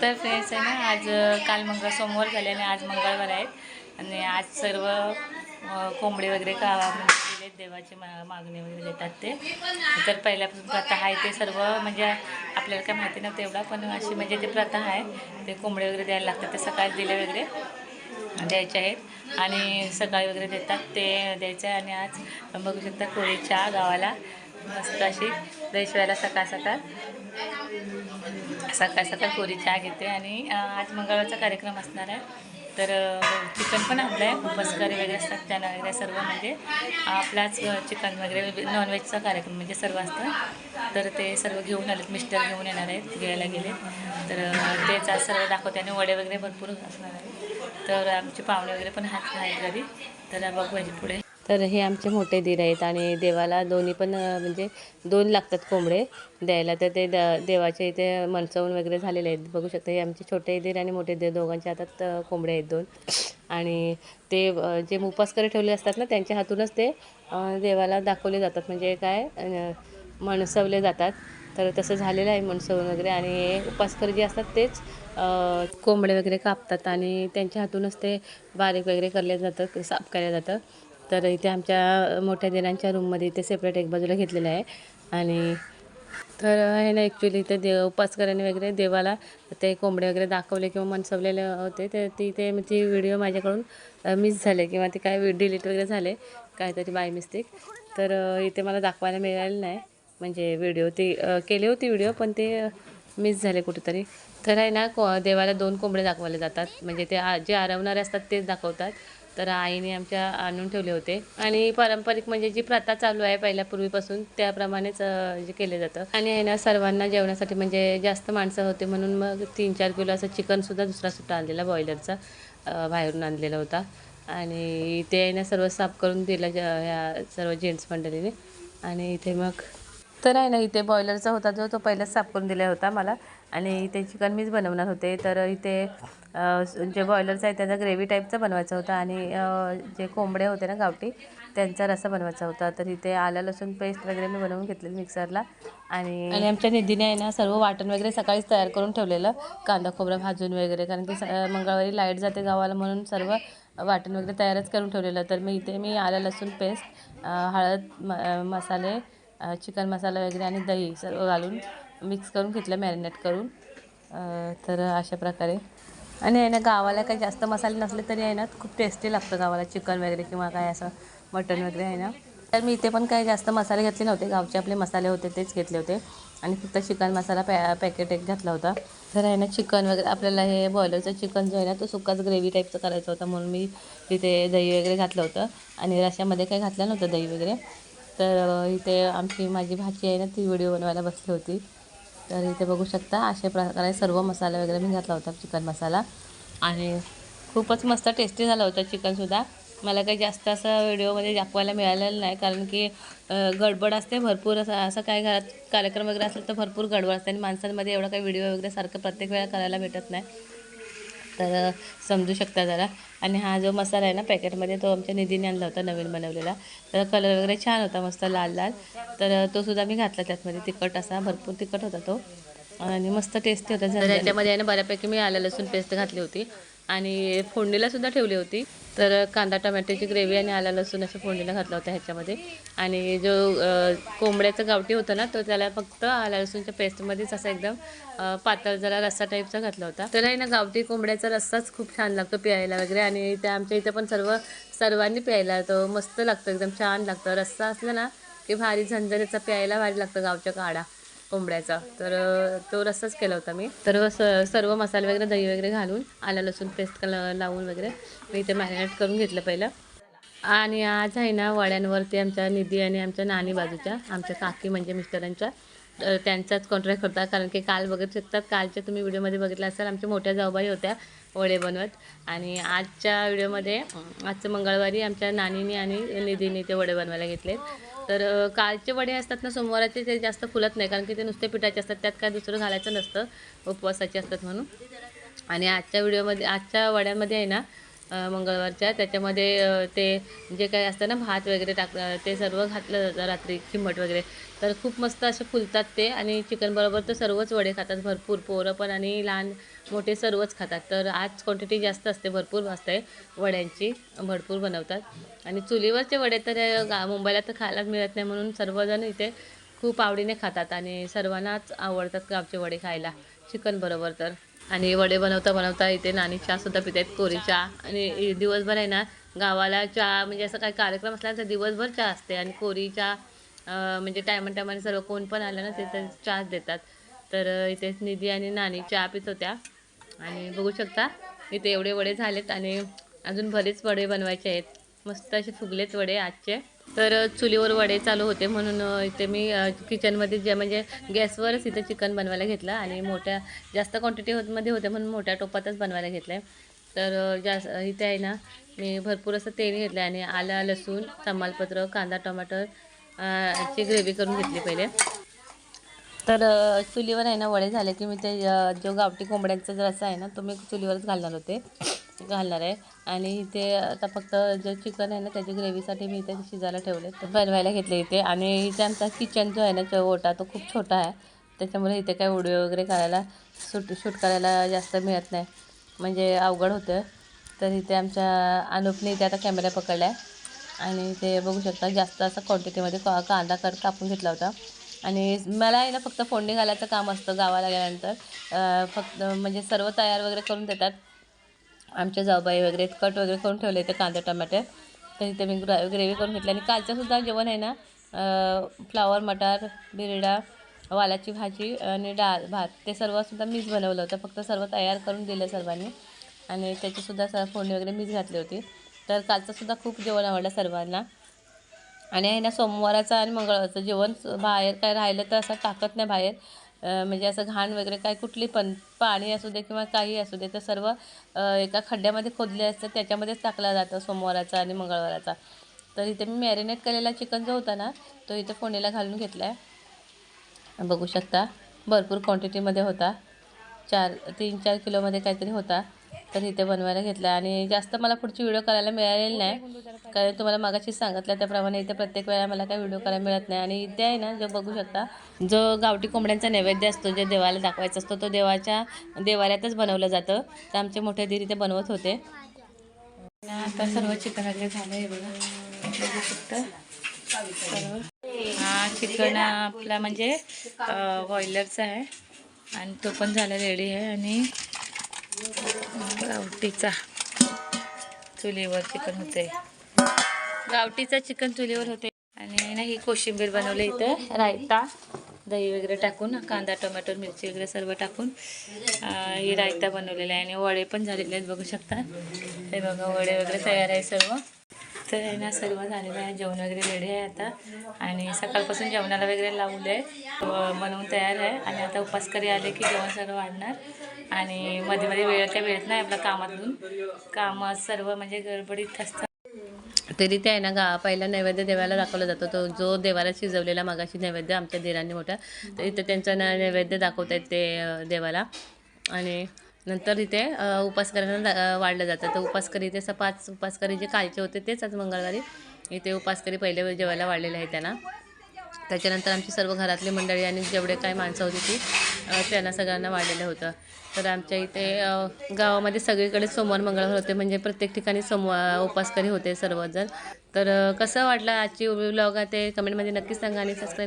तर फ्रेंड्स आहे ना. आज काल मंगळ सोमवार झाले आणि आज मंगळवार आहेत. आणि आज सर्व कोंबडी कोंबडे वगैरे का म्हणजे केलेत देवाची मा मागणी वगैरे देतात ते. तर पहिल्यापासून प्रथा आहे ते सर्व म्हणजे आपल्याला काय माहिती नव्हतं एवढा पण अशी म्हणजे ते प्रथा आहे. ते कोंबडे वगैरे द्यायला लागतात ते सकाळी दिले वगैरे द्यायचे आहेत. आणि सकाळी वगैरे देतात ते द्यायचं आहे. आणि आज बघू शकता कोळी चहा गावाला. मस्त अशी देशवायला सकाळ सकाळ. सकाळ सकाळ कोरी चहा घेते आणि आज मंगळवारचा कार्यक्रम असणार आहे. तर चिकन पण आपलं आहे उपस्कारी वगैरे असतात त्यांना वगैरे सर्व म्हणजे आपलाच चिकन वगैरे नॉनव्हेजचा कार्यक्रम म्हणजे सर्व असतं. तर ते सर्व घेऊन आलेत मिस्टर घेऊन येणार आहेत घ्यायला गेले तर तेच आज सर्व दाखवते आणि वडे वगैरे भरपूर असणार आहे तर आमचे पाहुणे वगैरे पण हात आहेत घरी. तर बघू याची पुढे. तर हे आमचे मोठे दीर आहेत आणि देवाला दोन्ही पण म्हणजे दोन लागतात कोंबडे द्यायला. तर ते द देवाचे इथे मनसवून वगैरे झालेले आहेत. बघू शकता हे आमचे छोटे दीर आणि मोठे दीर दोघांच्या हातात कोंबडे आहेत दोन. आणि ते जे उपासकरी ठेवले असतात ना त्यांच्या हातूनच ते देवाला दाखवले जातात. म्हणजे काय मनसवले जातात. तर तसं झालेलं आहे मनसवून वगैरे. आणि हे जे असतात तेच कोंबडे वगैरे कापतात आणि त्यांच्या हातूनच ते बारीक वगैरे करले जातं साफ केलं जातं. तर इथे आमच्या मोठ्या दिरांच्या रूममध्ये इथे सेपरेट एक बाजूला घेतलेलं आहे. आणि तर आहे ना ॲक्च्युली इथे देव उपासकऱ्यांनी वगैरे देवाला ते कोंबडे वगैरे दाखवले किंवा मनसवलेले होते. तर ती ते ती व्हिडिओ माझ्याकडून मिस झाले किंवा ते काय डिलीट वगैरे झाले काहीतरी बाय मिस्टेक तर इथे मला दाखवायला मिळाले नाही. म्हणजे व्हिडिओ ती केली होती व्हिडिओ पण ते मिस झाले कुठेतरी. तर आहे ना को देवाला दोन कोंबडे दाखवले जातात. म्हणजे ते आ- जे आरवणारे असतात तेच दाखवतात. तर आईने आमच्या आणून ठेवले होते. आणि पारंपरिक म्हणजे जी प्रथा चालू आहे पहिल्या पूर्वीपासून त्याप्रमाणेच जे केले जातं. आणि आहे ना सर्वांना जेवणासाठी म्हणजे जास्त माणसं होते म्हणून मग तीन चार किलो असं चिकनसुद्धा दुसरा सुट्टा आणलेला बॉयलरचा बाहेरून आणलेला होता. आणि ते आहे ना सर्व साफ करून दिलं ज ह्या सर्व जेंट्स मंडळीने. आणि इथे मग तर आहे ना इथे बॉयलरचा होता जो तो पहिलाच साफ करून दिला होता मला. आणि इथे चिकन मीच बनवणार होते. तर इथे जे बॉयलरचा आहे त्याचा ग्रेव्ही टाईपचा बनवायचा होता. आणि जे कोंबडे होते ना गावठी त्यांचा रसा बनवायचा होता. तर इथे आलं लसूण पेस्ट वगैरे मी बनवून घेतलेली मिक्सरला आणि आणि आमच्या निधीने आहे ना सर्व वाटण वगैरे सकाळीच तयार करून ठेवलेलं. कांदा खोबरा भाजून वगैरे. कारण की स मंगळवारी लाइट जाते गावाला म्हणून सर्व वाटण वगैरे तयारच करून ठेवलेलं. तर मी इथे मी आलं लसूण पेस्ट हळद म मसाले चिकन मसाला वगैरे आणि दही सर्व घालून मिक्स करून घेतलं मॅरिनेट करून. तर अशा प्रकारे. आणि आहे ना गावाला काही जास्त मसाले नसले तरी आहे ना खूप टेस्टी लागतं गावाला चिकन वगैरे किंवा काय असं मटण वगैरे आहे ना. तर मी इथे पण काही जास्त मसाले घेतले नव्हते. गावचे आपले मसाले होते तेच घेतले होते. आणि फक्त चिकन मसाला पॅ पॅकेट एक घातला होता. तर आहे ना चिकन वगैरे आपल्याला हे बॉयलरचं चिकन जो आहे ना तो सुकाच ग्रेव्ही टाईपचं करायचं होतं. म्हणून मी तिथे दही वगैरे घातलं होतं. आणि रश्यामध्ये काही घातलं नव्हतं दही वगैरे. तर इथे आमची माझी भाची आहे ना ती व्हिडिओ बनवायला बसली होती. तर इथे बघू शकता अशा प्रकारे सर्व मसाला वगैरे मी घातला होता चिकन मसाला. आणि खूपच मस्त टेस्टी झाला होता चिकनसुद्धा मला काही जास्त असं व्हिडिओमध्ये दाखवायला मिळालेलं नाही कारण की गडबड असते भरपूर असं असं काय घरात कार्यक्रम वगैरे असेल तर भरपूर गडबड असते आणि माणसांमध्ये एवढा काही व्हिडिओ वगैरे सारखं प्रत्येक वेळा करायला भेटत नाही. तर समजू शकता जरा. आणि हा जो मसाला आहे ना पॅकेटमध्ये तो आमच्या निधीने आणला होता नवीन बनवलेला. तर कलर वगैरे छान होता मस्त लाल लाल. तर तो सुद्धा मी घातला त्यातमध्ये तिखट असा भरपूर तिखट होता तो. आणि मस्त टेस्टी होता. तर याच्यामध्ये आहे ना बऱ्यापैकी मी आलं लसूण पेस्ट घातली होती. आणि फोडणीला सुद्धा ठेवली होती. तर कांदा टमॅटोची ग्रेव्ही आणि आला लसूण असं फोडणीला घातला होता ह्याच्यामध्ये. आणि जो कोंबड्याचं गावठी होतं ना तो त्याला फक्त आला लसूणच्या पेस्टमध्येच असं एकदम पातळ जरा रस्सा टाईपचा घातला होता. तर आहे ना गावठी कोंबड्याचा रस्साच खूप छान लागतो प्यायला वगैरे आणि त्या आमच्या इथे पण सर्व सर्वांनी प्यायला तो मस्त लागतो एकदम छान लागतं. रस्सा असला ना की भारी झणझणीचा प्यायला भारी लागतं गावच्या काढा. कोंबड्याचा. तर तो रस्साच केला होता मी. तर स सर्व मसाले वगैरे दही वगैरे घालून आलं लसूण पेस्ट लावून वगैरे मी ते मॅरिनेट करून घेतलं पहिलं. आणि आज आहे ना वड्यांवरती आमच्या निधी आणि आमच्या नानी बाजूच्या आमच्या काकी म्हणजे मिस्टरांच्या त्यांचाच कॉन्ट्रॅक्ट होता. कारण की काल बघत शकतात कालच्या तुम्ही व्हिडिओमध्ये बघितलं असाल आमच्या मोठ्या जाऊबाई होत्या वडे बनवत. आणि आजच्या व्हिडिओमध्ये आजचं मंगळवारी आमच्या नानीने आणि निधीने ते वडे बनवायला घेतलेत. तर कालचे वडे असतात ना सोमवाराचे ते जास्त फुलत नाही कारण की ते नुसते पिठाचे असतात त्यात काय दुसरं घालायचं नसतं उपवासाचे असतात म्हणून. आणि आजच्या व्हिडिओमध्ये आजच्या वड्यांमध्ये आहे ना मंगळवारच्या. त्याच्यामध्ये ते जे काही असतं ना भात वगैरे टाक ते सर्व घातलं जातं रात्री चिमट वगैरे. तर खूप मस्त असे फुलतात ते आणि चिकनबरोबर तर सर्वच वडे खातात भरपूर. पोरं पण आणि लहान मोठे सर्वच खातात. तर आज क्वांटिटी जास्त असते भरपूर असते वड्यांची. भरपूर बनवतात. आणि चुलीवरचे वडे तर गा मुंबईला तर खायला मिळत नाही म्हणून सर्वजण इथे खूप आवडीने खातात आणि सर्वांनाच आवडतात गावचे वडे खायला. चिकनबरोबर तर. आणि वडे बनवता बनवता इथे नाणी चहा सुद्धा पितात कोरी चहा. आणि दिवसभर आहे ना गावाला चहा म्हणजे असं काही कार्यक्रम असला तर दिवसभर चहा असते. आणि कोरी चहा म्हणजे टायमा टायमाने सर्व कोण पण आलं ना ते तर चहाच देतात. तर इथे निधी आणि नाणी चहा पित होत्या. आणि बघू शकता इथे एवढे वडे झालेत आणि अजून बरेच वडे बनवायचे आहेत. मस्त असे फुगलेत वडे आजचे. तर चुलीवर वडे चालू होते म्हणून इथे मी किचनमध्ये जे म्हणजे गॅसवरच इथे चिकन बनवायला घेतलं आणि मोठ्या जास्त क्वांटिटी होते म्हणून मोठ्या टोपातच बनवायला घेतलं आहे तर जास्त इथे आहे ना मी भरपूर असं तेल घेतलं आणि आलं लसूण तमालपत्र कांदा टमाटर ची ग्रेव्ही करून घेतली पहिले. तर चुलीवर आहे ना वडे झाले की मी ते जो गावठी कोंबड्यांचा जो रस्सा आहे ना तो मी चुलीवरच घालणार होते. घालणार आहे. आणि इथे आता फक्त जे चिकन आहे ना त्याची ग्रेव्हीसाठी मी इथे शिजायला ठेवले तर बनवायला घेतले इथे. आणि इथे आमचा किचन जो आहे ना जो ओटा तो खूप छोटा आहे. त्याच्यामुळे इथे काय व्हिडिओ वगैरे करायला शूट शूट करायला जास्त मिळत नाही. म्हणजे अवघड होतं. तर इथे आमच्या अनुपने इथे आता कॅमेरा पकडला आहे आणि ते बघू शकता जास्त असं क्वांटिटीमध्ये का कांदा कर कापून घेतला होता. आणि मला आहे ना फक्त फोडणी घालायचं काम असतं गावाला गेल्यानंतर. फक्त म्हणजे सर्व तयार वगैरे करून देतात. आमच्या जाऊबाई वगैरे कट वगैरे करून ठेवले ते कांदे टमाटे तर इथे मी ग्रा ग्रेव्ही करून घेतली आणि कालचंसुद्धा जेवण आहे ना फ्लावर मटार बिरडा वालाची भाजी आणि डाळ भात ते सर्वसुद्धा मीच बनवलं होतं. फक्त सर्व तयार करून दिलं सर्वांनी. आणि त्याचीसुद्धा स फोडणी वगैरे मीच घातली होती. तर कालचंसुद्धा खूप जेवण आवडलं सर्वांना. आणि आहे ना सोमवाराचं आणि मंगळवारचं जेवण बाहेर काय राहिलं तर असं टाकत नाही बाहेर. म्हणजे असं घाण वगैरे काय कुठली पण पाणी असू दे किंवा काही असू दे तर सर्व एका खड्ड्यामध्ये खोदले असतं त्याच्यामध्येच टाकला जातं सोमवाराचा आणि मंगळवाराचा. तर इथे मी मॅरिनेट केलेला चिकन जो होता ना तो इथे फोणीला घालून घेतला आहे बघू शकता भरपूर क्वांटिटीमध्ये होता. चार तीन चार किलोमध्ये काहीतरी होता. तर इथे बनवायला घेतला. आणि जास्त मला पुढची व्हिडिओ करायला मिळालेली नाही. कारण तुम्हाला मागाशी सांगितलं त्याप्रमाणे इथे प्रत्येक वेळा मला काही व्हिडिओ करायला मिळत नाही. आणि इथे आहे ना जो बघू शकता जो गावठी कोंबड्यांचा नैवेद्य असतो जे देवाला दाखवायचा असतो तो देवाच्या देवाऱ्यातच बनवलं जातं. तर आमचे मोठे दीर इथे बनवत होते. आता सर्व चिकन वगैरे झालं आहे बघा. बघू शकता. हा चिकन आपला म्हणजे बॉयलरचा आहे. आणि तो पण झाला रेडी आहे. आणि गावठीचा चुलीवर चिकन होते गावटीचा चिकन चुलीवर होते आणि ना ही कोशिंबीर बनवले इथं. रायता दही वगैरे टाकून कांदा टोमॅटो मिरची वगैरे सर्व टाकून ही रायता बनवलेला आहे. आणि वडे पण झालेले आहेत बघू शकता. हे बघा वडे वगैरे तयार आहे सर्व. तर आहे ना सर्व झालेलं आहे. जेवण वगैरे रेडी आहे आता. आणि सकाळपासून जेवणाला वगैरे लावले बनवून तयार आहे. आणि आता उपासकरी आले की जेवण सर्व वाढणार. आणि मध्ये मध्ये वेळ काय वेळत नाही आपल्या कामातून. कामात सर्व म्हणजे गडबडीत असतात. तरी ते आहे ना गा पहिला नैवेद्य देवाला दाखवला जातो. तो जो देवाला शिजवलेला मागाशी नैवेद्य आमच्या देरांनी मोठा तर इथे त्यांचा न नैवेद्य दाखवत आहेत ते देवाला. आणि नंतर इथे उपासकरांना उपासकऱ्यांना वाढलं जातं. तर उपासकरी इथे असं पाच उपासकरी जे कालचे होते तेच आज मंगळवारी इथे उपासकरी पहिले जेवायला वाढलेले आहे त्यांना. त्याच्यानंतर आमची सर्व घरातली मंडळी आणि जेवढे काही माणसं होती ती त्यांना सगळ्यांना वाढलेलं होतं. तर आमच्या इथे गावामध्ये सगळीकडे सोमवार मंगळवार होते. म्हणजे प्रत्येक ठिकाणी सोमवार उपासकरी होते सर्वजण. तर कसं वाटलं आजची व्लॉग? ते कमेंटमध्ये नक्कीच सांगा आणि सबस्क्राईब